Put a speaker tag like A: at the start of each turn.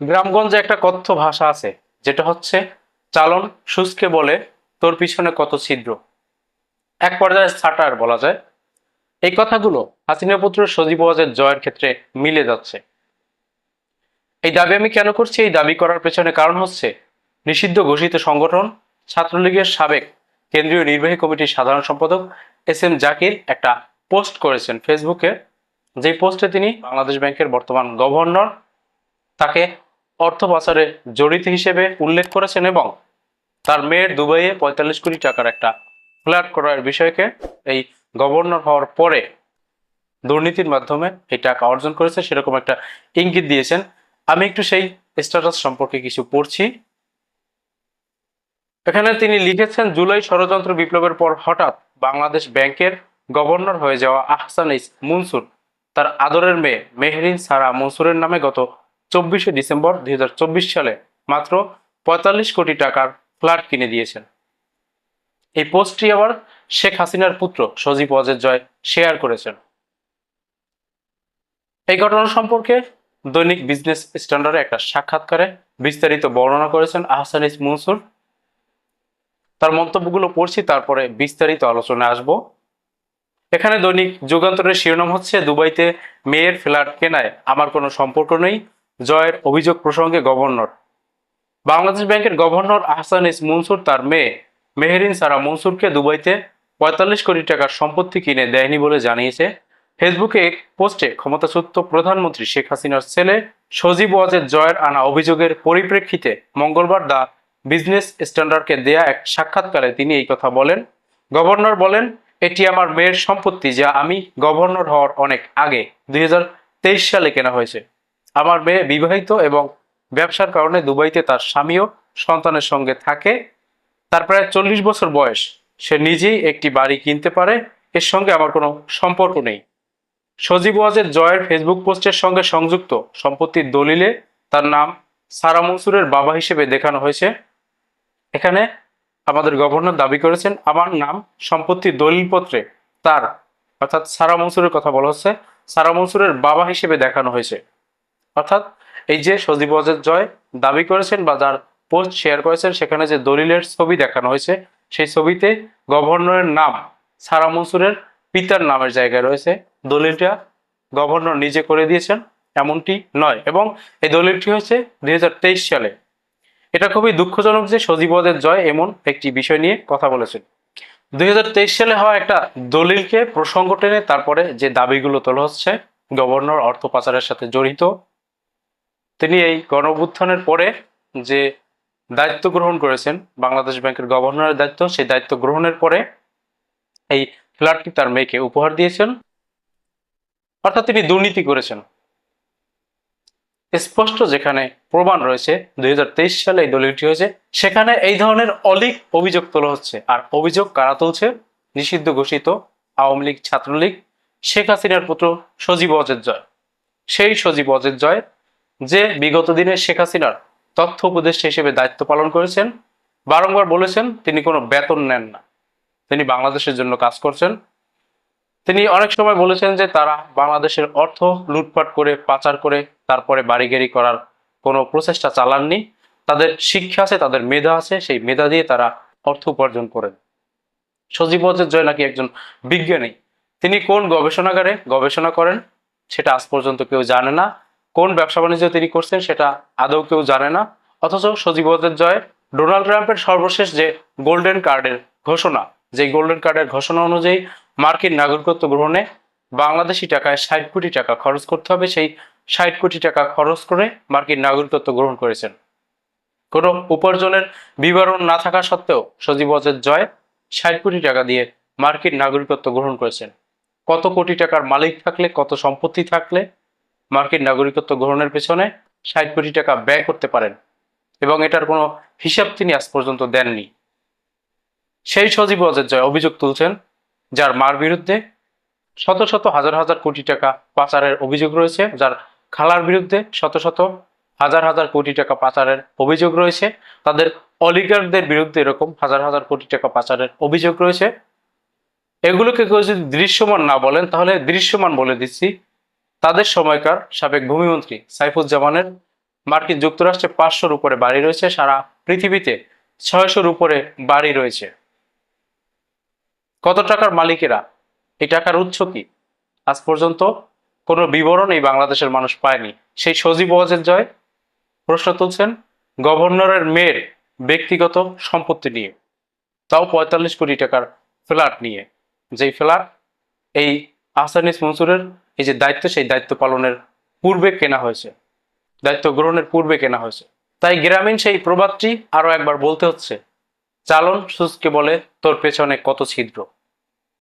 A: গ্রামগঞ্জে একটা কথ্য ভাষা আছে, যেটা হচ্ছে, চালন সুস্কে বলে, তোর পিছনে কত ছিদ্র। এক পর্যায়ে ছাটার বলা যায়। এই কথাগুলো হাসিনা পুত্র সজীব ওয়াজের জয়ের ক্ষেত্রে মিলে যাচ্ছে। এই দাবি আমি কেন করছি? এই দাবি করার পেছনে কারণ হচ্ছে, নিষিদ্ধ ঘোষিত সংগঠন, ছাত্রলীগের সাবেক কেন্দ্রীয় নির্বাহী কমিটির সাধারণ সম্পাদক এস এম জাকির একটা পোস্ট করেছেন ফেসবুকে। যে পোস্টে তিনি বাংলাদেশ ব্যাংকের বর্তমান গভর্নর, তাকে অর্থ পাচারে জড়িত হিসেবে উল্লেখ করেছেন এবং তার মেয়ের দুবাইয়ে পঁয়তাল্লিশ কোটি টাকার একটা ফ্ল্যাট করার বিষয়কে এই গভর্নর হওয়ার পরে দুর্নীতির মাধ্যমে এই টাকা অর্জন করেছে, সেরকম একটা ইঙ্গিত দিয়েছেন। আমি একটু সেই স্ট্যাটাস সম্পর্কে কিছু পড়ছি। এখানে তিনি লিখেছেন, জুলাই ষড়যন্ত্র বিপ্লবের পর হঠাৎ বাংলাদেশ ব্যাংকের গভর্নর হয়ে যাওয়া আহসান ইস মনসুর, তার আদরের মেয়ে মেহরিন সারা মনসুরের নামে গত চব্বিশে ডিসেম্বর দুই হাজার চব্বিশ সালে মাত্র পঁয়তাল্লিশ কোটি টাকার ফ্ল্যাট কিনে দিয়েছেন। এই পোস্টটি আবার শেখ হাসিনার পুত্র সজীব ওয়াজের জয় শেয়ার করেছেন। এই ঘটনা সম্পর্কে দৈনিক বিজনেস স্ট্যান্ডার্ডে একটা সাক্ষাৎকারে বিস্তারিত বর্ণনা করেছেন আহসান ইস মনসুর। তার মন্তব্যগুলো পড়ছি, তারপরে বিস্তারিত আলোচনায় আসব। এখানে দৈনিক যুগান্তরের শিরোনাম হচ্ছে, দুবাইতে মেয়ের ফ্ল্যাট কেনায় আমার কোনো সম্পর্ক নেই জয়ের অভিযোগ প্রসঙ্গে গভর্নর। বাংলাদেশ ব্যাংকের গভর্নর আহসান ইস মনসুর তার মেয়ে মেহেরিন সারা মনসুরকে দুবাইতে পঁয়তাল্লিশ কোটি টাকার সম্পত্তি কিনে দেয়নি বলে জানিয়েছে। ফেসবুকে এক পোস্টে ক্ষমতাচ্যুত প্রধানমন্ত্রী শেখ হাসিনার ছেলে সজীব ওয়াজের জয়ের আনা অভিযোগের পরিপ্রেক্ষিতে মঙ্গলবার দা বিজনেস স্ট্যান্ডার্ডকে দেয়া এক সাক্ষাৎকারে তিনি এই কথা বলেন। গভর্নর বলেন, এটি আমার মেয়ের সম্পত্তি যা আমি গভর্নর হওয়ার অনেক আগে, দুই হাজার তেইশ সালে কেনা হয়েছে। আমার মেয়ে বিবাহিত এবং ব্যবসার কারণে দুবাইতে তার স্বামীও সন্তানের সঙ্গে থাকে। তার প্রায় চল্লিশ বছর বয়স। সে নিজেই একটি বাড়ি কিনতে পারে। এর সঙ্গে আমার কোনো সম্পর্ক নেই। সজীব ওয়াজের জয়ের ফেসবুক পোস্টের সঙ্গে সংযুক্ত। সম্পত্তির দলিলে তার নাম সারা মনসুরের বাবা হিসেবে দেখানো হয়েছে। এখানে আমাদের গভর্নর দাবি করেছেন, আমার নাম সম্পত্তির দলিলপত্রে তার, অর্থাৎ সারা মনসুরের কথা বলা হচ্ছে, সারা মনসুরের বাবা হিসেবে দেখানো হয়েছে। অর্থাৎ এই যে সজীব ওয়াজের জয় দাবি করেছেন বা যার পোস্ট শেয়ার করেছেন, সেখানে যে দলিলের ছবি দেখানো হয়েছে, সেই ছবিতে গভর্নরের নাম সারা মনসুরের পিতার নামের জায়গায় রয়েছে। দলিলটা গভর্নর নিজে করে দিয়েছেন, এমনটি নয়। এবং এই দলিলটি হয়েছে দুই হাজার তেইশ সালে। এটা খুবই দুঃখজনক যে সজীবদের জয় এমন একটি বিষয় নিয়ে কথা বলেছেন। দুই হাজার তেইশ সালে হওয়া একটা দলিলকে প্রসঙ্গ টেনে তারপরে যে দাবিগুলো তোলা হচ্ছে, গভর্নর অর্থ পাচারের সাথে জড়িত তিনি এই গণঅভ্যুত্থানের পরে যে দায়িত্ব গ্রহণ করেছেন, বাংলাদেশ ব্যাংকের গভর্নরের দায়িত্ব, সেই দায়িত্ব গ্রহণের পরে এই ফ্ল্যাটটি তার মেয়েকে উপহার দিয়েছেন। অর্থাৎ তিনি দুর্নীতি করেছেন। স্পষ্ট যেখানে প্রমাণ রয়েছে, দুই হাজার তেইশ সালে এই দলিলটি হয়েছে, সেখানে এই ধরনের অলিক অভিযোগ তোলা হচ্ছে। আর অভিযোগ কারা তুলছে? নিষিদ্ধ ঘোষিত আওয়ামী লীগ ছাত্রলীগ, শেখ হাসিনার পুত্র সজীব অজের জয়। সেই সজীব অজের জয় যে বিগত দিনে শেখ হাসিনার তথ্য উপদেষ্টা হিসেবে দায়িত্ব পালন করেছেন, বারংবার বলেছেন তিনি কোনো বেতন নেন না। তিনি বাংলাদেশের জন্য কাজ করছেন। তিনি অনেক সময় বলেছেন যে তারা বাংলাদেশের অর্থ লুটপাট করে, পাচার করে, তারপরে বাড়িগাড়ি করার কোনো প্রচেষ্টা চালাননি। তাদের শিক্ষা আছে, তাদের মেধা আছে, সেই মেধা দিয়ে তারা অর্থ উপার্জন করেন। সজীব জয় নাকি একজন বিজ্ঞানী। তিনি কোন গবেষণাগারে গবেষণা করেন, সেটা আজ পর্যন্ত কেউ জানে না। কোন ব্যবসা বাণিজ্য তিনি করছেন সেটা আদৌ কেউ জানে না। অথচ সজীব ওয়াজেদ জয় ডোনাল্ড ট্রাম্পের সর্বশেষ যে গোল্ডেন কার্ডের ঘোষণা যে গোল্ডেন কার্ডের ঘোষণা অনুযায়ী মার্কিন নাগরিকত্ব গ্রহণে বাংলাদেশি টাকায় ষাট কোটি টাকা খরচ করতে হবে, সেই ষাট কোটি টাকা খরচ করে মার্কিন নাগরিকত্ব গ্রহণ করেছেন। কোনো উপার্জনের বিবরণ না থাকা সত্ত্বেও সজীব ওয়াজেদ জয় ষাট কোটি টাকা দিয়ে মার্কিন নাগরিকত্ব গ্রহণ করেছেন। কত কোটি টাকার মালিক থাকলে, কত সম্পত্তি থাকলে মার্কিন নাগরিকত্ব গ্রহণের পেছনে ষাট কোটি টাকা ব্যয় করতে পারেন এবং এটার কোনো হিসাব তিনি আজ পর্যন্ত দেননি। সেই সজীব ওয়াজেদ জয় অভিযোগ তুলছেন, যার মার বিরুদ্ধে শত শত হাজার হাজার কোটি টাকা পাচারের অভিযোগ রয়েছে, যার খালার বিরুদ্ধে শত শত হাজার হাজার কোটি টাকা পাচারের অভিযোগ রয়েছে, তাদের অলিগারদের বিরুদ্ধে এরকম হাজার হাজার কোটি টাকা পাচারের অভিযোগ রয়েছে। এগুলোকে কেউ যদি দৃশ্যমান না বলেন, তাহলে দৃশ্যমান বলে দিচ্ছি তাদের সময়কার সাবেক ভূমিমন্ত্রী সাইফুজ্জামানের মার্কিন যুক্তরাষ্ট্রে পাঁচশোর উপরে বাড়ি রয়েছে, সারা পৃথিবীতে ছয়শোর উপরে বাড়ি রয়েছে। কত টাকার মালিকেরা? এই টাকার উৎস কি? আজ পর্যন্ত কোনো বিবরণ এই বাংলাদেশের মানুষ পায়নি। সেই সজীব ওয়াজেদ জয় প্রশ্ন তুলছেন, গভর্নরের মেয়ের ব্যক্তিগত সম্পত্তি নিয়ে। তাও পঁয়তাল্লিশ কোটি টাকার ফ্ল্যাট নিয়ে। যেই ফ্ল্যাট এই আহসানিস মনসুরের এই যে দায়িত্ব, সেই দায়িত্ব পালনের পূর্বে কেনা হয়েছে। দায়িত্ব গ্রহণের পূর্বে কেনা হয়েছে। তাই গ্রামীণ সেই প্রবাদটি আরও একবার বলতে হচ্ছে, চালন সুসকে বলে তোর পেছনে কত ছিদ্র।